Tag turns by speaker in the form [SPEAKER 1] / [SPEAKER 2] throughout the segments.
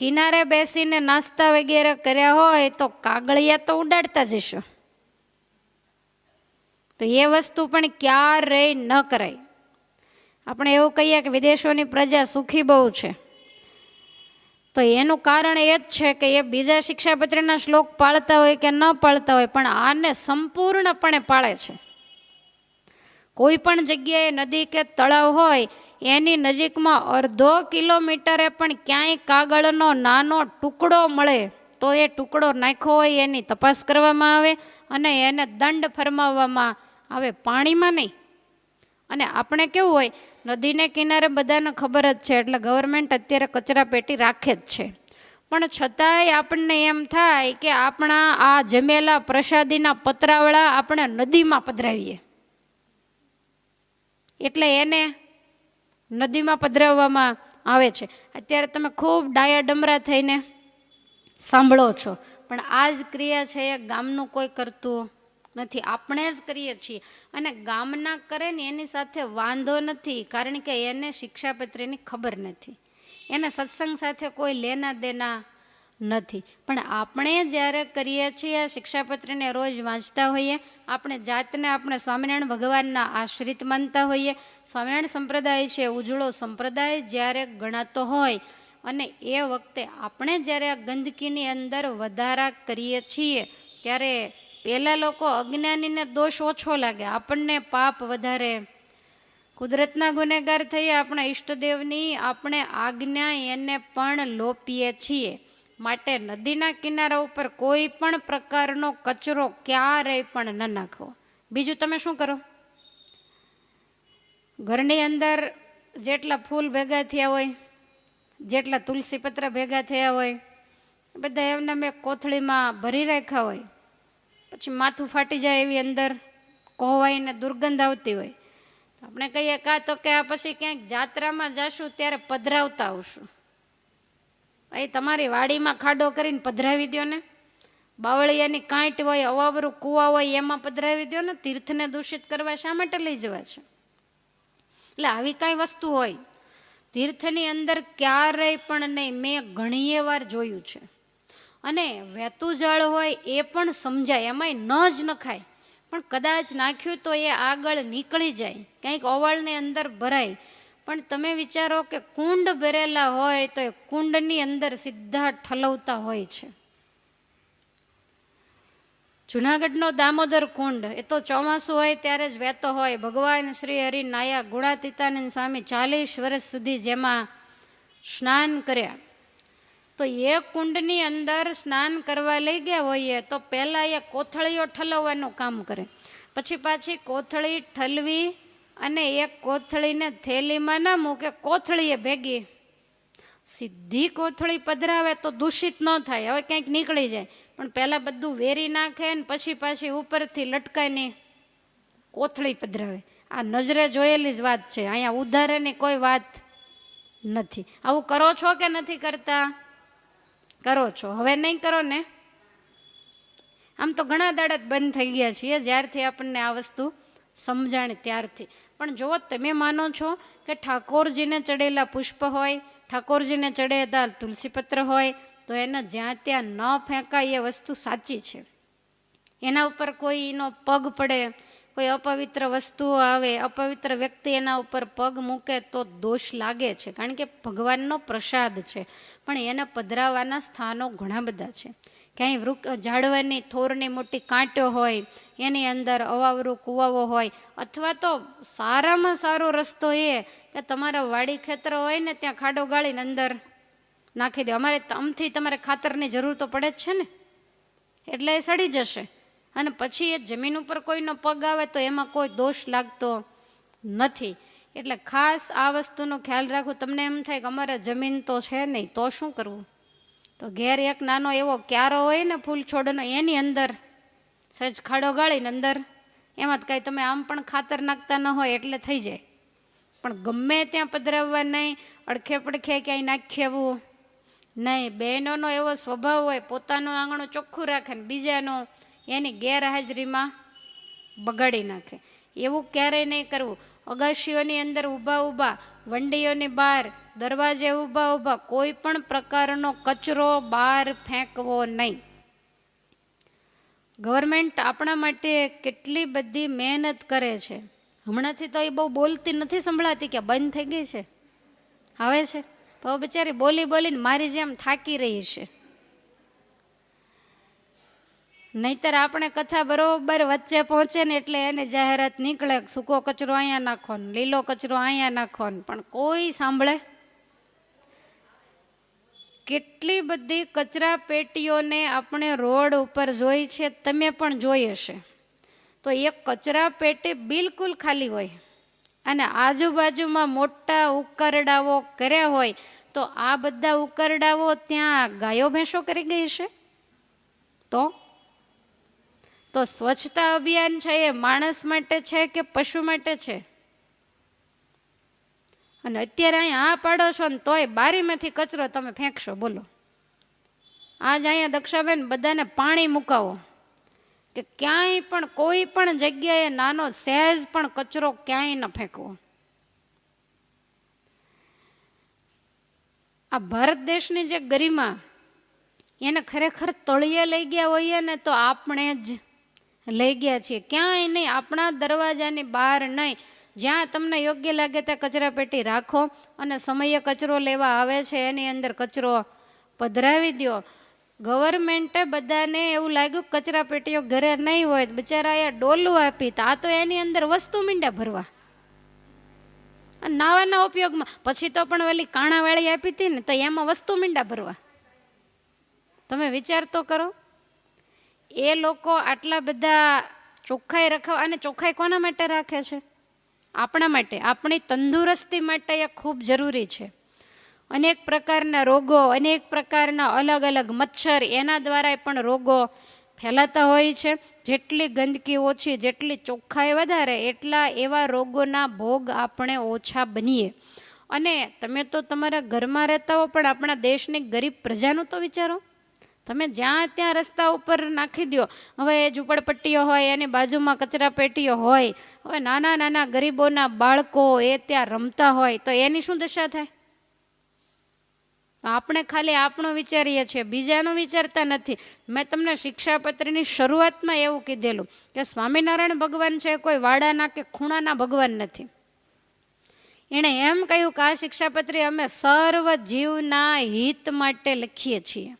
[SPEAKER 1] કિનારે બેસીને નાસ્તા વગેરે કર્યા હોય તો કાગળિયા તો ઉડાડતા જશો. તો એ વસ્તુ પણ ક્યારેય ન કરાય. આપણે એવું કહીએ કે વિદેશોની પ્રજા સુખી બહુ છે. તો એનું કારણ એ જ છે કે એ બીજા શિક્ષાપત્રીના શ્લોક પાળતા હોય કે ન પાળતા હોય, પણ આને સંપૂર્ણપણે પાળે છે. કોઈ પણ જગ્યાએ નદી કે તળાવ હોય એની નજીકમાં અડધો કિલોમીટરે પણ ક્યાંય કાગળનો નાનો ટુકડો મળે, તો એ ટુકડો નાખ્યો હોય એની તપાસ કરવામાં આવે અને એને દંડ ફરમાવવામાં આવે પાણીમાં નહીં. અને આપણે કેવું હોય, નદીને કિનારે બધાને ખબર જ છે, એટલે ગવર્મેન્ટ અત્યારે કચરા પેટી રાખે જ છે. પણ છતાંય આપણને એમ થાય કે આપણા આ જમેલા પ્રસાદીના પતરાવળા આપણે નદીમાં પધરાવીએ. એટલે એને નદીમાં પધરાવવામાં આવે છે. અત્યારે તમે ખૂબ ડાયા ડમરા થઈને સાંભળો છો. પણ આ જ ક્રિયા છે એ ગામનું કોઈ કરતું નથી. આપણે જ કરીએ છીએ. અને ગામના કરે ને એની સાથે વાંધો નથી, કારણ કે એને શિક્ષાપત્રીની ખબર નથી. એને સત્સંગ સાથે કોઈ લેના દેના નથી. પણ આપણે જ્યારે કરીએ છીએ શિક્ષાપત્રીને રોજ વાંચતા હોઈએ, આપણે જાતને આપણે સ્વામિનારાયણ ભગવાનના આશ્રિત માનતા હોઈએ. સ્વામિનારાયણ સંપ્રદાય છે, ઉજળો સંપ્રદાય જ્યારે ગણાતો હોય અને એ વખતે આપણે જ્યારે આ ગંદકીની અંદર વધારા કરીએ છીએ, ત્યારે પહેલાં લોકો અજ્ઞાનીને દોષ ઓછો લાગે. આપણને પાપ વધારે. કુદરતના ગુનેગાર થઈએ, આપણા ઈષ્ટદેવની આપણે આજ્ઞા એને પણ લોપીએ છીએ. માટે નદીના કિનારા ઉપર કોઈ પણ પ્રકારનો કચરો ક્યારેય પણ ન નાખો બીજું તમે શું કરો? ઘરની અંદર જેટલા ફૂલ ભેગા થયા હોય, જેટલા તુલસી પત્ર ભેગા થયા હોય, બધા એમને મેં કોથળીમાં ભરી રાખ્યા હોય. પછી માથું ફાટી જાય એવી અંદર કોહવાઈને દુર્ગંધ આવતી હોય. આપણે કહીએ કાં તો કે આ પછી ક્યાંક જાત્રામાં જશું ત્યારે પધરાવતા આવશું. એ તમારી વાડીમાં ખાડો કરીને પધરાવી દો ને. બાવળિયાની કાંઈટ હોય, અવાવરું કૂવા હોય, એમાં પધરાવી દો ને, તીર્થને દૂષિત કરવા શા માટે લઈ જવા છે? એટલે આવી કાંઈ વસ્તુ હોય, તીર્થની અંદર ક્યારેય પણ નહીં, મેં ઘણીએ વાર જોયું છે. અને વહેતું જળ હોય એ પણ સમજાય, એમાંય ન જ નખાય પણ કદાચ નાખ્યું તો એ આગળ નીકળી જાય, ક્યાંક ઓવળની અંદર ભરાય. પણ તમે વિચારો કે કુંડ ભરેલા હોય તો એ કુંડની અંદર સીધા ઠલવતા હોય છે. જુનાગઢનો દામોદર કુંડ, એ તો ચોમાસું હોય ત્યારે જ વહેતો હોય. ભગવાન શ્રી હરિ નાયા ગુણાતીતાનંદ સ્વામી ચાલીસ વર્ષ સુધી જેમાં સ્નાન કર્યા. તો એ કુંડની અંદર સ્નાન કરવા લઈ ગયા હોઈએ તો પહેલાં એ કોથળીઓ ઠલવવાનું કામ કરે. પછી પાછી કોથળી ઠલવી અને એક કોથળીને થેલીમાં ના મૂકે, કોથળીએ ભેગી. સીધી કોથળી પધરાવે તો દૂષિત ન થાય, હવે ક્યાંક નીકળી જાય. પણ પહેલાં બધું વેરી નાખે ને પછી પાછી ઉપરથી લટકાઈને કોથળી પધરાવે. આ નજરે જોયેલી જ વાત છે, અહીંયા ઉધારેની કોઈ વાત નથી. આવું કરો છો કે નથી કરતા? કરો છો. હવે નહીં કરો ને? આમ તો ઘણા દાડા બંધ થઈ ગયા છીએ, જ્યારથી આપણને આ વસ્તુ સમજાણી ત્યારથી. પણ જો તમે માનો છો કે ઠાકોરજીને ચડેલા પુષ્પ હોય, ઠાકોરજીને ચડેલા તુલસીપત્ર હોય, તો એને જ્યાં ત્યાં ન ફેંકાય એ વસ્તુ સાચી છે. એના ઉપર કોઈનો પગ પડે, કોઈ અપવિત્ર વસ્તુઓ આવે, અપવિત્ર વ્યક્તિ એના ઉપર પગ મૂકે તો દોષ લાગે છે, કારણ કે ભગવાનનો પ્રસાદ છે. પણ એને પધરાવાના સ્થાનો ઘણા બધા છે. ક્યાંય વૃક્ષ ઝાડવાની થોરની મોટી કાંટો હોય, એની અંદર અવાવરું કુવાવો હોય, અથવા તો સારામાં સારો રસ્તો એ કે તમારા વાડી ખેતરો હોય ને ત્યાં ખાડો ગાળીને અંદર નાખી દે. અમારે આમથી તમારે ખાતરની જરૂર તો પડે જ છે ને. એટલે એ સડી જશે. અને પછી એ જમીન ઉપર કોઈનો પગ આવે તો એમાં કોઈ દોષ લાગતો નથી. એટલે ખાસ આ વસ્તુનો ખ્યાલ રાખવું તમને એમ થાય કે અમારે જમીન તો છે નહીં, તો શું કરવું? તો ઘેર એક નાનો એવો ક્યારો હોય ને ફૂલ છોડનો, એની અંદર સજ ખાડો ગાળીને અંદર એમાં જ કાંઈ તમે આમ પણ ખાતર નાખતા ન હોય એટલે થઈ જાય. પણ ગમે ત્યાં પધરાવવા નહીં, અડખે પડખે ક્યાંય નાખેવું નહીં. બહેનોનો એવો સ્વભાવ હોય, પોતાનું આંગણું ચોખ્ખું રાખે ને બીજાનું એની ગેરહાજરીમાં બગાડી નાખે. એવું ક્યારેય નહીં કરવું. અગાશીઓની અંદર ઊભા ઊભા વંડીઓની બહાર દરવાજે ઊભા ઊભા કોઈ પણ પ્રકારનો કચરો બહાર ફેંકવો નહીં. ગવર્મેન્ટ આપણા માટે કેટલી બધી મહેનત કરે છે. હમણાંથી તો એ બહુ બોલતી નથી સંભળાતી કે બંધ થઈ ગઈ છે. આવે છે. તો બિચારી બોલી બોલીને મારી જેમ થાકી રહી છે. નહીતર આપણે કથા બરોબર વચ્ચે પહોંચે ને એટલે એને જાહેરાત નીકળે સૂકો કચરો અહીંયા નાખો ને લીલો કચરો અહીંયા નાખો ને. પણ કોઈ સાંભળે? કેટલી બધી કચરા પેટીઓને આપણે રોડ ઉપર જોઈ છે, તમે પણ જોઈ હશે. તો એક કચરા પેટી બિલકુલ ખાલી હોય અને આજુબાજુમાં મોટા ઉકરડાઓ કર્યા હોય, તો આ બધા ઉકરડાઓ ત્યાં ગાયો ભેંસો કરી ગઈ છે તો? તો સ્વચ્છતા અભિયાન છે એ માણસ માટે છે કે પશુ માટે છે? અને અત્યારે અહીંયા આ પાડો છો ને તોય બારીમાંથી કચરો તમે ફેંકશો, બોલો. આજ અહીંયા દક્ષાબેન બધાને પાણી મુકાવો. કે ક્યાંય પણ કોઈ પણ જગ્યાએ નાનો સહેજ પણ કચરો ક્યાંય ન ફેંકવો. આ ભારત દેશની જે ગરિમા, એને ખરેખર તળિયે લઈ ગયા હોઈએ ને તો આપણે જ લઈ ગયા છીએ. ક્યાંય નહીં, આપણા દરવાજાની બહાર નહીં. જ્યાં તમને યોગ્ય લાગે ત્યાં કચરા પેટી રાખો અને સમયે કચરો લેવા આવે છે, એની અંદર કચરો પધરાવી દો. ગવર્મેન્ટે બધાને એવું લાગ્યું કચરા પેટીઓ ઘરે નહીં હોય, બિચારા એ ડોલું આપી આ તો એની અંદર વસ્તુ મીંડા ભરવા. અને નાવાના ઉપયોગમાં, પછી તો પણ વેલી કાણાવાળી આપી હતી ને, તો એમાં વસ્તુ મીંડા ભરવા. તમે વિચાર તો કરો. એ લોકો આટલા બધા ચોખ્ખાઈ રખાવ અને ચોખ્ખાઈ કોના માટે રાખે છે? આપણા માટે. આપણી તંદુરસ્તી માટે એ ખૂબ જરૂરી છે. અનેક પ્રકારના રોગો, અનેક પ્રકારના અલગ અલગ મચ્છર, એના દ્વારા પણ રોગો ફેલાતા હોય છે. જેટલી ગંદકી ઓછી, જેટલી ચોખ્ખાઈ વધારે, એટલા એવા રોગોના ભોગ આપણે ઓછા બનીએ. અને તમે તો તમારા ઘરમાં રહેતા હો, પણ આપણા દેશની ગરીબ પ્રજાનું તો વિચારો. તમે જ્યાં ત્યાં રસ્તા ઉપર નાખી દો હવે એ ઝૂંપડપટ્ટીઓ હોય, એની બાજુમાં કચરા પેટીઓ હોય. હવે નાના નાના ગરીબોના બાળકો એ ત્યાં રમતા હોય, તો એની શું દશા થાય? આપણે ખાલી આપણું વિચારીએ છીએ, બીજાનું વિચારતા નથી. મેં તમને શિક્ષાપત્રની શરૂઆતમાં એવું કીધેલું કે સ્વામિનારાયણ ભગવાન છે, કોઈ વાડાના કે ખૂણાના ભગવાન નથી. એણે એમ કહ્યું કે આ શિક્ષાપત્રી અમે સર્વ જીવના હિત માટે લખીએ છીએ.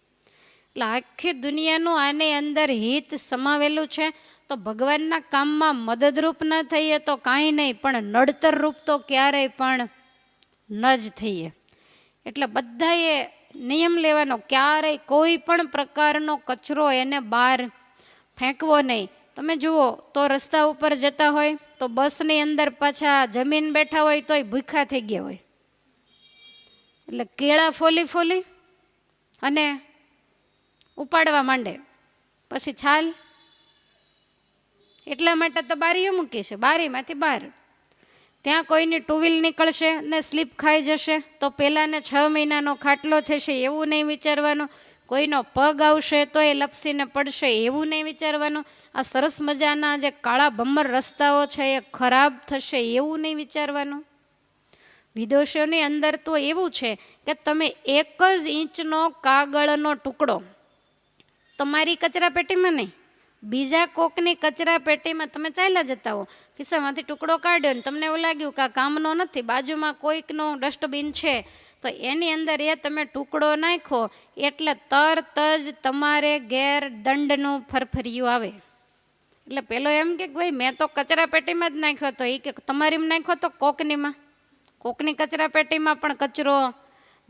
[SPEAKER 1] એટલે આખી દુનિયાનું આની અંદર હિત સમાવેલું છે. તો ભગવાનના કામમાં મદદરૂપ ન થઈએ તો કાંઈ નહીં, પણ નડતર રૂપ તો ક્યારેય પણ ન જ થઈએ. એટલે બધાએ નિયમ લેવાનો, ક્યારેય કોઈ પણ પ્રકારનો કચરો એને બહાર ફેંકવો નહીં. તમે જુઓ, તો રસ્તા ઉપર જતા હોય, તો બસની અંદર પાછા જમીન બેઠા હોય તોય ભૂખા થઈ ગયા હોય. એટલે કેળા ફોલી ફોલી અને ઉપાડવા માંડે. પછી છાલ. એટલા માટે તો બારીઓ મૂકી છે, બારીમાંથી બહાર. ત્યાં કોઈની ટુ વ્હીલ નીકળશે ને સ્લીપ ખાઈ જશે, તો પહેલાંને છ મહિનાનો ખાટલો થશે, એવું નહીં વિચારવાનું. કોઈનો પગ આવશે તો એ લપસીને પડશે, એવું નહીં વિચારવાનું. આ સરસ મજાના જે કાળા ભમ્મર રસ્તાઓ છે એ ખરાબ થશે, એવું નહીં વિચારવાનું. વિદેશોની અંદર તો એવું છે કે તમે એક જ ઇંચનો કાગળનો ટુકડો તમારી કચરા પેટીમાં નહીં. બીજા કોકની કચરા પેટીમાં તમે ચાલ્યા જતા હો. ખિસ્સામાંથી ટુકડો કાઢ્યો ને તમને એવું લાગ્યું કે આ કામનો નથી, બાજુમાં કોઈકનો ડસ્ટબિન છે. તો એની અંદર એ તમે ટુકડો નાખો એટલે તરત જ તમારે ગેર દંડનું ફરફરિયું આવે. એટલે પેલો એમ કે ભાઈ, મેં તો કચરા પેટીમાં જ નાખ્યો તો એ કે, તમારીમાં નાખ્યો તો કોકનીમાં? કોકની કચરા પેટીમાં પણ કચરો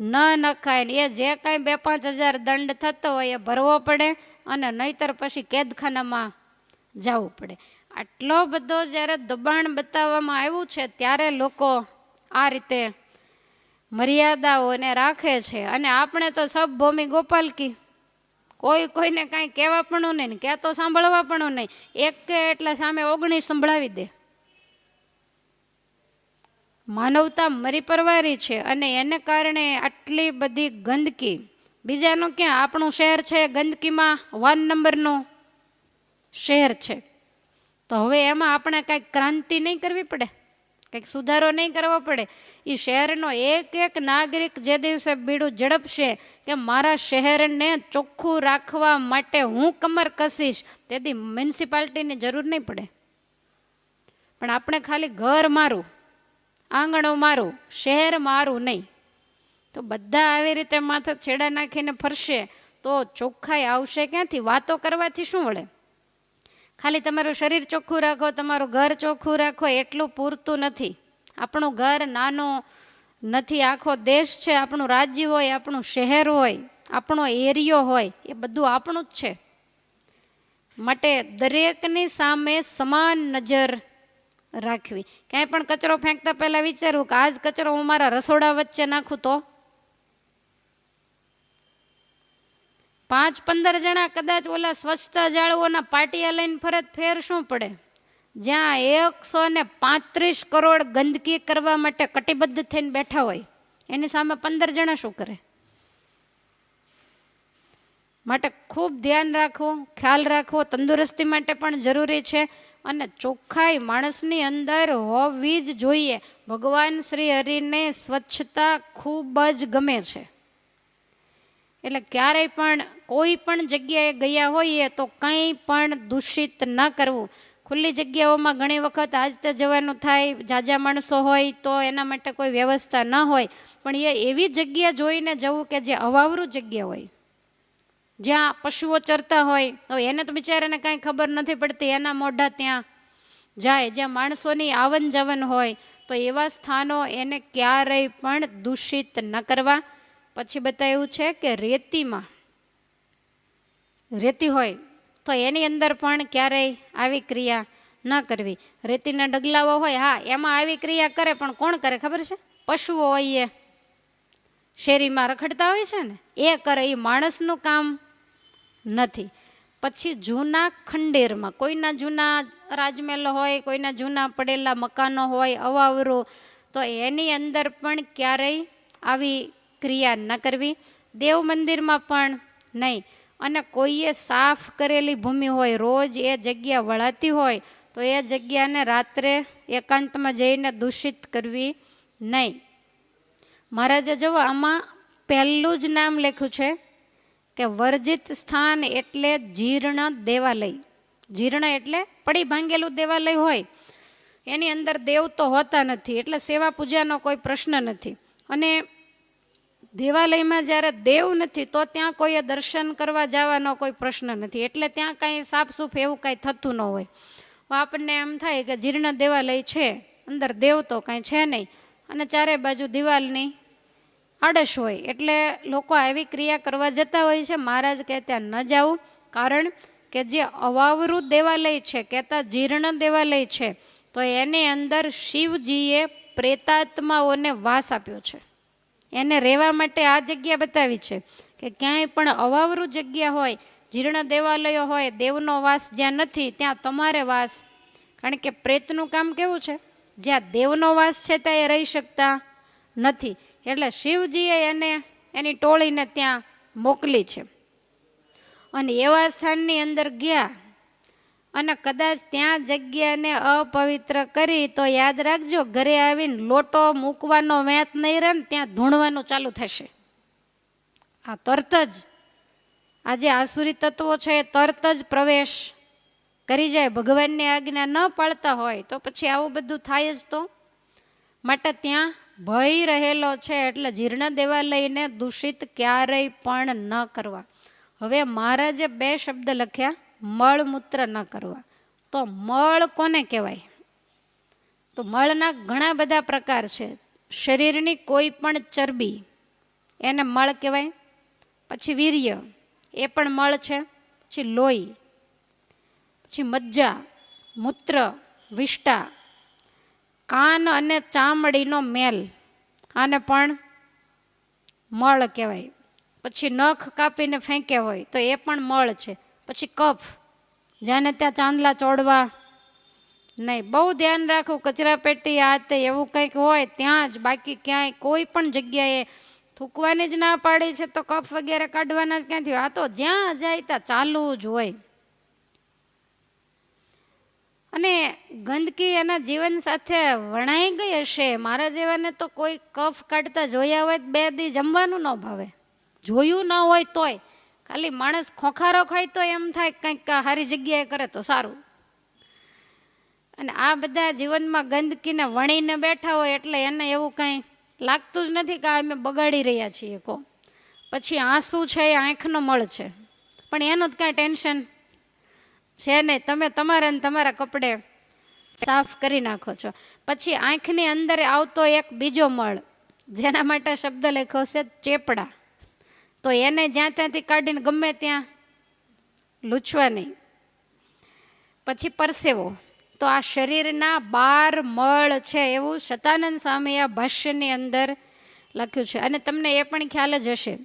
[SPEAKER 1] ન નખાય ને એ જે કાંઈ બે પાંચ હજાર દંડ થતો હોય એ ભરવો પડે અને નહીતર પછી કેદખાનામાં જવું પડે. આટલો બધો જ્યારે દબાણ બતાવવામાં આવ્યું છે ત્યારે લોકો આ રીતે મર્યાદાઓને રાખે છે. અને આપણે તો સબ ભૂમિ ગોપાલકી. કોઈ કોઈને કાંઈ કહેવા પણ નહીં ક્યાં તો સાંભળવા પણ નહીં. એક કે એટલે સામે ઓગણીસ સંભળાવી દે. માનવતા મરી પરવારી છે અને એને કારણે આટલી બધી ગંદકી. બીજાનું ક્યાં? આપણું શહેર છે, ગંદકીમાં વન નંબરનું શહેર છે. તો હવે એમાં આપણે કાંઈક ક્રાંતિ નહીં કરવી પડે? કંઈક સુધારો નહીં કરવો પડે? એ શહેરનો એક એક નાગરિક જે દિવસે બીડું ઝડપશે કે મારા શહેરને ચોખ્ખું રાખવા માટે હું કમર કસીશ, તેથી મ્યુનિસિપાલિટીની જરૂર નહીં પડે. પણ આપણે ખાલી ઘર મારું. આંગણું મારું, શહેર મારું નહીં. તો બધા આવી રીતે માથે છેડા નાખીને ફરશે, તો ચોખ્ખાઈ આવશે ક્યાંથી? વાતો કરવાથી શું વળે? ખાલી તમારું શરીર ચોખ્ખું રાખો, તમારું ઘર ચોખ્ખું રાખો, એટલું પૂરતું નથી. આપણું ઘર નાનું નથી, આખો દેશ છે, આપણું રાજ્ય હોય, આપણું શહેર હોય, આપણો એરિયો હોય, એ બધું આપણું જ છે. માટે દરેકની સામે સમાન નજર રાખવી. ક્યાંય પણ કચરો ફેંકતા પહેલાં વિચારવું કે આજ કચરો હું મારા રસોડા વચ્ચે નાખું તો? પાંચ પંદર જણા કદાચ ઓલા સ્વચ્છતા જાળવોના પાટિયા લઈને ફરજ ફેર શું પડે? જ્યાં એકસો ને પાંત્રીસ કરોડ ગંદકી કરવા માટે કટિબદ્ધ થઈને બેઠા હોય, એની સામે પંદર જણા શું કરે? માટે ખૂબ ધ્યાન રાખવું, ખ્યાલ રાખવો, તંદુરસ્તી માટે પણ જરૂરી છે. અને ચોખ્ખાઈ માણસની અંદર હોવી જ જોઈએ. ભગવાન શ્રી હરિને સ્વચ્છતા ખૂબ જ ગમે છે. એટલે ક્યારેય પણ કોઈ પણ જગ્યાએ ગયા હોઈએ તો કંઈ પણ દૂષિત ન કરવું. ખુલ્લી જગ્યાઓમાં ઘણી વખત આજતે જવાનું થાય, જાજા માણસો હોય તો એના માટે કોઈ વ્યવસ્થા ન હોય. પણ એ એવી જગ્યા જોઈને જવું કે જે અવાવરું જગ્યા હોય. જ્યાં પશુઓ ચરતા હોય હવે એને તો બિચારાને કાંઈ ખબર નથી પડતી એના મોઢા ત્યાં જાય. જ્યાં માણસોની આવન જવન હોય, તો એવા સ્થાનો એને ક્યારેય પણ દૂષિત ન કરવા. પછી બતાવ્યું છે કે રેતીમાં, રેતી હોય, તો એની અંદર પણ ક્યારેય આવી ક્રિયા ન કરવી. રેતીના ડગલાઓ હોય, હા, એમાં આવી ક્રિયા કરે, પણ કોણ કરે ખબર છે? પશુઓ હોય શેરીમાં રખડતા હોય છે ને, એ કરે. એ માણસનું કામ નથી. પછી જૂના ખંડેરમાં, કોઈના જૂના રાજમહેલ હોય, કોઈના જૂના પડેલા મકાનો હોય, અવાવરો, તો એની અંદર પણ ક્યારેય આવી ક્રિયા ન કરવી. દેવ મંદિરમાં પણ નહીં. અને કોઈએ સાફ કરેલી ભૂમિ હોય, રોજ એ જગ્યા વળાતી હોય, તો એ જગ્યાને રાત્રે એકાંતમાં જઈને દૂષિત કરવી નહીં. મહારાજે જુઓ, આમાં પહેલું જ નામ લખ્યું છે કે વર્જિત સ્થાન એટલે જીર્ણ દેવાલય. જીર્ણ એટલે પડી ભાંગેલું દેવાલય હોય. એની અંદર દેવ તો હોતા નથી, એટલે સેવા પૂજાનો કોઈ પ્રશ્ન નથી. અને દેવાલયમાં જ્યારે દેવ નથી, તો ત્યાં કોઈએ દર્શન કરવા જવાનો કોઈ પ્રશ્ન નથી. એટલે ત્યાં કાંઈ સાફસૂફ એવું કાંઈ થતું ન હોય. આપણને એમ થાય કે જીર્ણ દેવાલય છે, અંદર દેવ તો કાંઈ છે નહીં. અને ચારે બાજુ દિવાલની આડશ હોય. એટલે લોકો આવી ક્રિયા કરવા જતા હોય છે. મહારાજ કે ત્યાં ન જાવું કારણ કે જે અવાવરું દેવાલય છે, કહેતા જીર્ણ દેવાલય છે, તો એની અંદર શિવજીએ પ્રેતાત્માઓને વાસ આપ્યો છે. એને રહેવા માટે આ જગ્યા બતાવી છે કે ક્યાંય પણ અવાવરું જગ્યા હોય, જીર્ણ દેવાલયો હોય, દેવનો વાસ જ્યાં નથી, ત્યાં તમારે વાસ. કારણ કે પ્રેતનું કામ કેવું છે? જ્યાં દેવનો વાસ છે, ત્યાં એ રહી શકતા નથી. એટલે શિવજીએ એને એની ટોળીને ત્યાં મોકલી છે. અને એવા સ્થાનની અંદર ગયા અને કદાચ ત્યાં જગ્યાને અપવિત્ર કરી તો યાદ રાખજો, ઘરે આવીને લોટો મૂકવાનો વેત નહીં રહે ને ત્યાં ધૂણવાનું ચાલુ થશે. આ તરત જ આજે આસુરી તત્વો છે એ તરત જ પ્રવેશ કરી જાય. ભગવાનની આજ્ઞા ન પાળતા હોય તો પછી આવું બધું થાય જ તો. માટે ત્યાં ભય રહેલો છે એટલે જીર્ણ દેવાલયને દૂષિત ક્યારેય પણ ન કરવા. હવે મહારાજે બે શબ્દ લખ્યા, મળમૂત્ર ન કરવા. તો મળ કોને કહેવાય? તો મળના ઘણા બધા પ્રકાર છે. શરીરની કોઈ પણ ચરબી, એને મળ કહેવાય. પછી વીર્ય, એ પણ મળ છે. પછી લોહી, પછી મજ્જા, મૂત્ર વિષ્ટા કાન અને ચામડીનો મેલ. આને પણ મળ કહેવાય. પછી નખ કાપીને ફેંકે હોય તો એ પણ મળ છે. પછી કફ. જ્યાંને ત્યાં ચાંદલા ચોડવા નહીં. બહુ ધ્યાન રાખવું કચરા પેટી આ તે એવું કંઈક હોય, ત્યાં જ બાકી ક્યાંય કોઈ પણ જગ્યાએ થૂકવાની જ ના પાડી છે તો કફ વગેરે કાઢવાના જ ક્યાંથી આ તો જ્યાં જાય ત્યાં ચાલુ જ હોય. અને ગંદકી એના જીવન સાથે વણાઈ ગઈ હશે. મારા જેવાને તો કોઈ કફ કાઢતા જોયા હોય બે દી જમવાનું ન ભાવે. જોયું ન હોય તોય. ખાલી માણસ ખોખારો ખાય તો એમ થાય કંઈક સારી જગ્યાએ કરે તો સારું. અને આ બધા જીવનમાં ગંદકીને વણીને બેઠા હોય એટલે એને એવું કંઈ લાગતું જ નથી કે અમે બગાડી રહ્યા છીએ કો પછી આંસુ છે એ આંખનો મળ છે. પણ એનું જ કાંઈ ટેન્શન છે નહીં તમે તમારા તમારા કપડે સાફ કરી નાખો છો. પછી આંખની અંદર આવતો એક બીજો મળ, જેના માટે શબ્દ લખ્યો છે ચેપડા. તો એને જ્યાં ત્યાંથી કાઢીને ગમે ત્યાં લૂછવા નહીં. પછી પરસેવો. તો આ શરીરના બાર મળ છે એવું શતાનંદ સ્વામી આ ભાષ્યની અંદર લખ્યું છે. અને તમને એ પણ ખ્યાલ જ હશે.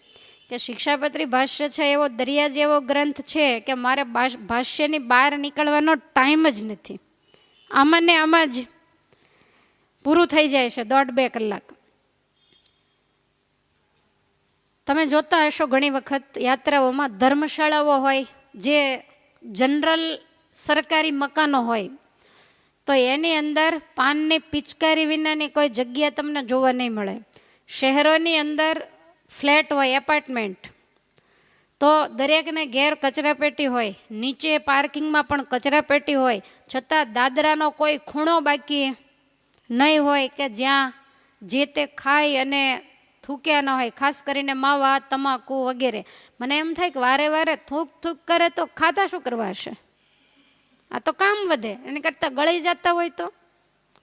[SPEAKER 1] કે શિક્ષાપત્રી ભાષ્ય છે, એવો દરિયા જેવો ગ્રંથ છે કે મારે ભાષ્યની બહાર નીકળવાનો ટાઈમ જ નથી. આમાં ને આમાં જ પૂરું થઈ જાય છે, દોઢ બે કલાક. તમે જોતા હશો ઘણી વખત યાત્રાઓમાં ધર્મશાળાઓ હોય, જે જનરલ સરકારી મકાનો હોય, તો એની અંદર પાનની પિચકારી વિનાની કોઈ જગ્યા તમને જોવા નહીં મળે. શહેરોની અંદર ફ્લેટ હોય, એપાર્ટમેન્ટ. તો દરેકને ઘેર કચરાપેટી હોય, નીચે પાર્કિંગમાં પણ કચરાપેટી હોય, છતાં દાદરાનો કોઈ ખૂણો બાકી નહીં હોય કે જ્યાં જે તે ખાઈ અને થૂક્યા ન હોય, ખાસ કરીને માવા, તમાકુ વગેરે. મને એમ થાય કે વારે વારે થૂક થૂક કરે તો ખાતા શું કરવા હશે? આ તો કામ વધે, એને કરતાં ગળી જતા હોય તો.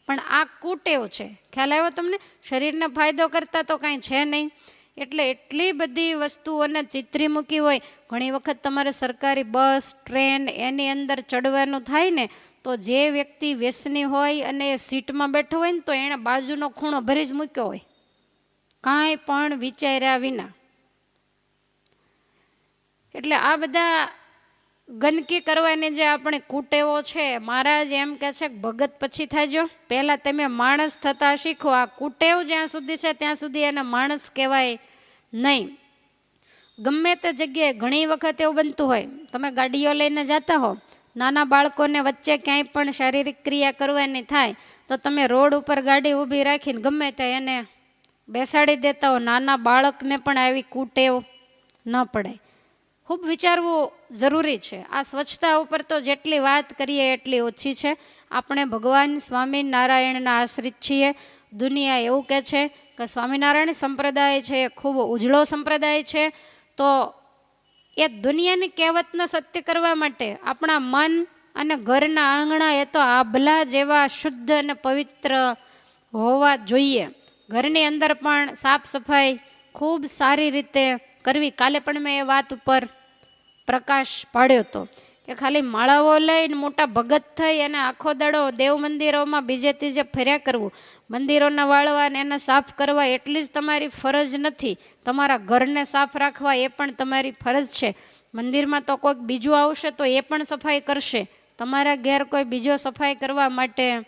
[SPEAKER 1] પણ આ કુટેવ છે. ખ્યાલ આવ્યો તમને? શરીરને ફાયદો કરતા તો કાંઈ છે નહીં. એટલે એટલી બધી વસ્તુઓને ચિત્રી મૂકી હોય, ઘણી વખત તમારે સરકારી બસ, ટ્રેન એની અંદર ચડવાનું થાય ને, તો જે વ્યક્તિ વ્યસની હોય અને એ સીટમાં બેઠો હોય ને, તો એણે બાજુનો ખૂણો ભરી જ મૂક્યો હોય. કાંઈ પણ વિચાર્યા વિના. એટલે આ બધા ગંદકી કરવાની જે આપણે કુટેવો છે, મહારાજ એમ કે છે, ભગત પછી થાજો. પહેલાં તમે માણસ થતા શીખો. આ કુટેવ જ્યાં સુધી છે, ત્યાં સુધી એને માણસ કહેવાય નહીં. ગમે તે જગ્યાએ ઘણી વખત એવું બનતું હોય, તમે ગાડીઓ લઈને જતા હો, નાના બાળકોને વચ્ચે ક્યાંય પણ શારીરિક ક્રિયા કરવાની થાય, તો તમે રોડ ઉપર ગાડી ઊભી રાખીને ગમે તે એને બેસાડી દેતા હો. નાના બાળકને પણ આવી કુટેવ ન પડે. ખૂબ વિચારવું જરૂરી છે. આ સ્વચ્છતા ઉપર તો જેટલી વાત કરીએ એટલી ઓછી છે. આપણે ભગવાન સ્વામિનારાયણના આશ્રિત છીએ. દુનિયા એવું કહે છે કે સ્વામિનારાયણ સંપ્રદાય છે, એ ખૂબ ઉજળો સંપ્રદાય છે. તો એ દુનિયાની કહેવતને સત્ય કરવા માટે આપણા મન અને ઘરના આંગણા એ તો આભલા જેવા શુદ્ધ અને પવિત્ર હોવા જોઈએ. ઘરની અંદર પણ સાફ સફાઈ ખૂબ સારી રીતે કરવી. કાલે પણ મેં એ વાત ઉપર પ્રકાશ પાડ્યો હતો કે ખાલી માળાઓ લઈને મોટા ભગત થઈ અને આખો દાડો દેવ મંદિરોમાં બીજે ત્રીજે ફર્યા કરવું. મંદિરોના વાળવા ને એને સાફ કરવા એટલી જ તમારી ફરજ નથી. તમારા ઘરને સાફ રાખવા એ પણ તમારી ફરજ છે. મંદિરમાં તો કોઈક બીજું આવશે તો એ પણ સફાઈ કરશે. તમારા ઘેર કોઈ બીજો સફાઈ કરવા માટે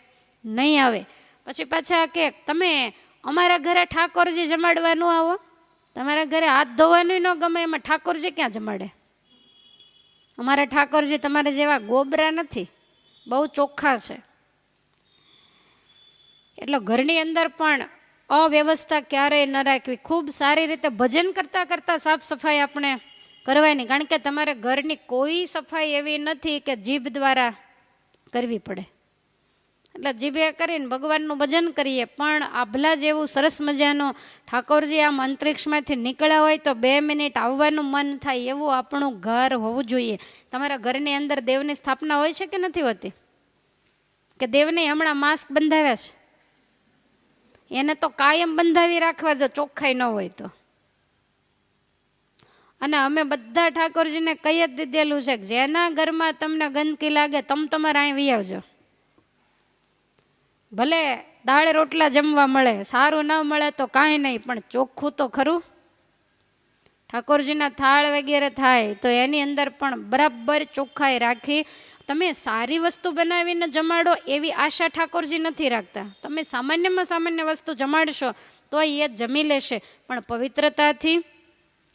[SPEAKER 1] નહીં આવે. પછી પાછા કે તમે અમારા ઘરે ઠાકોરજી જમાડવાનું આવો? તમારા ઘરે હાથ ધોવાનું ન ગમે એમાં ઠાકોરજી ક્યાં જમાડે? અમારા ઠાકોરજી તમારે જેવા ગોબરા નથી. બહુ ચોખ્ખા છે. એટલે ઘરની અંદર પણ અવ્યવસ્થા ક્યારેય ન રાખવી. ખૂબ સારી રીતે ભજન કરતાં કરતાં સાફ સફાઈ આપણે કરવાની. કારણ કે તમારે ઘરની કોઈ સફાઈ એવી નથી કે જીભ દ્વારા કરવી પડે. એટલે જીભે કરીને ભગવાનનું ભજન કરીએ. પણ આભલા જેવું સરસ મજાનું ઠાકોરજી આમ અંતરિક્ષમાંથી નીકળ્યા હોય તો બે મિનિટ આવવાનું મન થાય એવું આપણું ઘર હોવું જોઈએ. તમારા ઘરની અંદર દેવની સ્થાપના હોય છે કે નથી હોતી? કે દેવને હમણાં માસ્ક બંધાવ્યા છે? એને તો કાયમ બંધાવી રાખવા જો ચોખ્ખાઈ ન હોય તો. અને અમે બધા ઠાકોરજીને કહી જ દીધેલું છે જેના ઘરમાં તમને ગંદકી લાગે તમ તમારે અહીં વી આવજો. ભલે દાળ રોટલા જમવા મળે, સારું ન મળે તો કાંઈ નહીં, પણ ચોખ્ખું તો ખરું. ઠાકોરજીના થાળ વગેરે થાય તો એની અંદર પણ બરાબર ચોખ્ખાઈ રાખી તમે સારી વસ્તુ બનાવીને જમાડો એવી આશા ઠાકોરજી નથી રાખતા. તમે સામાન્યમાં સામાન્ય વસ્તુ જમાડશો તો એ જમી લેશે. પણ પવિત્રતાથી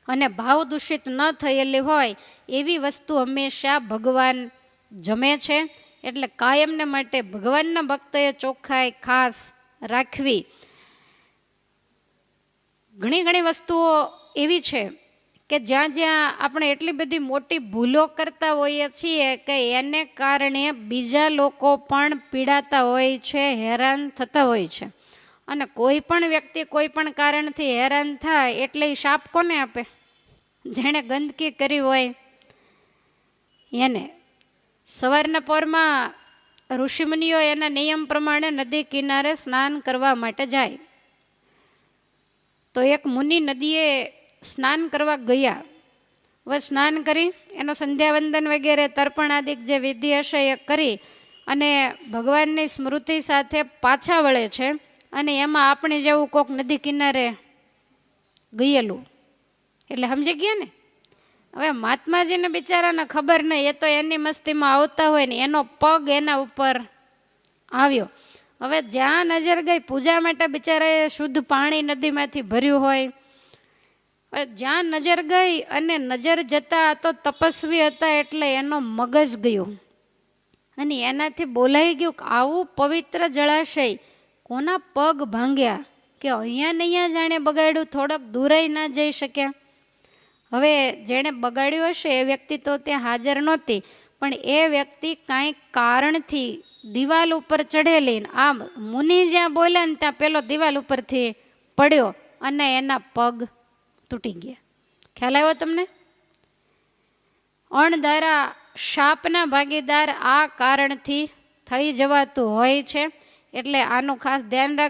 [SPEAKER 1] અને ભાવ દૂષિત ન થયેલી હોય એવી વસ્તુ હંમેશા ભગવાન જમે છે. એટલે કાયમને માટે ભગવાનના ભક્તએ ચોખ્ખાઈ ખાસ રાખવી. ઘણી ઘણી વસ્તુઓ એવી છે કે જ્યાં જ્યાં આપણે એટલી બધી મોટી ભૂલો કરતા હોઈએ છીએ કે એને કારણે બીજા લોકો પણ પીડાતા હોય છે, હેરાન થતા હોય છે. અને કોઈ પણ વ્યક્તિ કોઈ પણ કારણથી હેરાન થાય એટલે શાપ કોને આપે? જેણે ગંદકી કરી હોય એને. સવારના પોરમાં ઋષિમુનિઓ એના નિયમ પ્રમાણે નદી કિનારે સ્નાન કરવા માટે જાય. તો એક મુનિ નદીએ સ્નાન કરવા ગયા. હવે સ્નાન કરી, એનો સંધ્યાવંદન વગેરે તર્પણ આદિક જે વિધિ હશે એ કરી અને ભગવાનની સ્મૃતિ સાથે પાછા વળે છે અને એમાં આપણે જેવું કોક નદી કિનારે ગયેલું. એટલે સમજી ગયા ને? હવે મહાત્માજીને બિચારાને ખબર નહીં, એ તો એની મસ્તીમાં આવતા હોય ને, એનો પગ એના ઉપર આવ્યો. હવે જ્યાં નજર ગઈ, પૂજા માટે બિચારાએ શુદ્ધ પાણી નદીમાંથી ભર્યું હોય જ્યાં નજર ગઈ અને નજર જતા તો તપસ્વી હતા એટલે એનો મગજ ગયો. અને એનાથી બોલાઈ ગયું કે આવું પવિત્ર જળાશય કોના પગ ભાંગ્યા કે અહીંયા ને અહીંયા જાણે બગાડ્યું, થોડોક દૂરાઈ ના જઈ શક્યા. હવે જેણે બગાડ્યું હશે એ વ્યક્તિ તો ત્યાં હાજર નહોતી, પણ એ વ્યક્તિ કાંઈક કારણથી દિવાલ ઉપર ચઢેલી આમ મુનિ જ્યાં બોલ્યા ને ત્યાં પેલો દિવાલ ઉપરથી પડ્યો અને એના પગ તૂટી ગયા. ખ્યાલ આવ્યો તમને? અણધારા શાપના ભાગીદાર આ કારણથી થઈ જવાતું હોય છે. એટલે આનું ખાસ ધ્યાન રાખ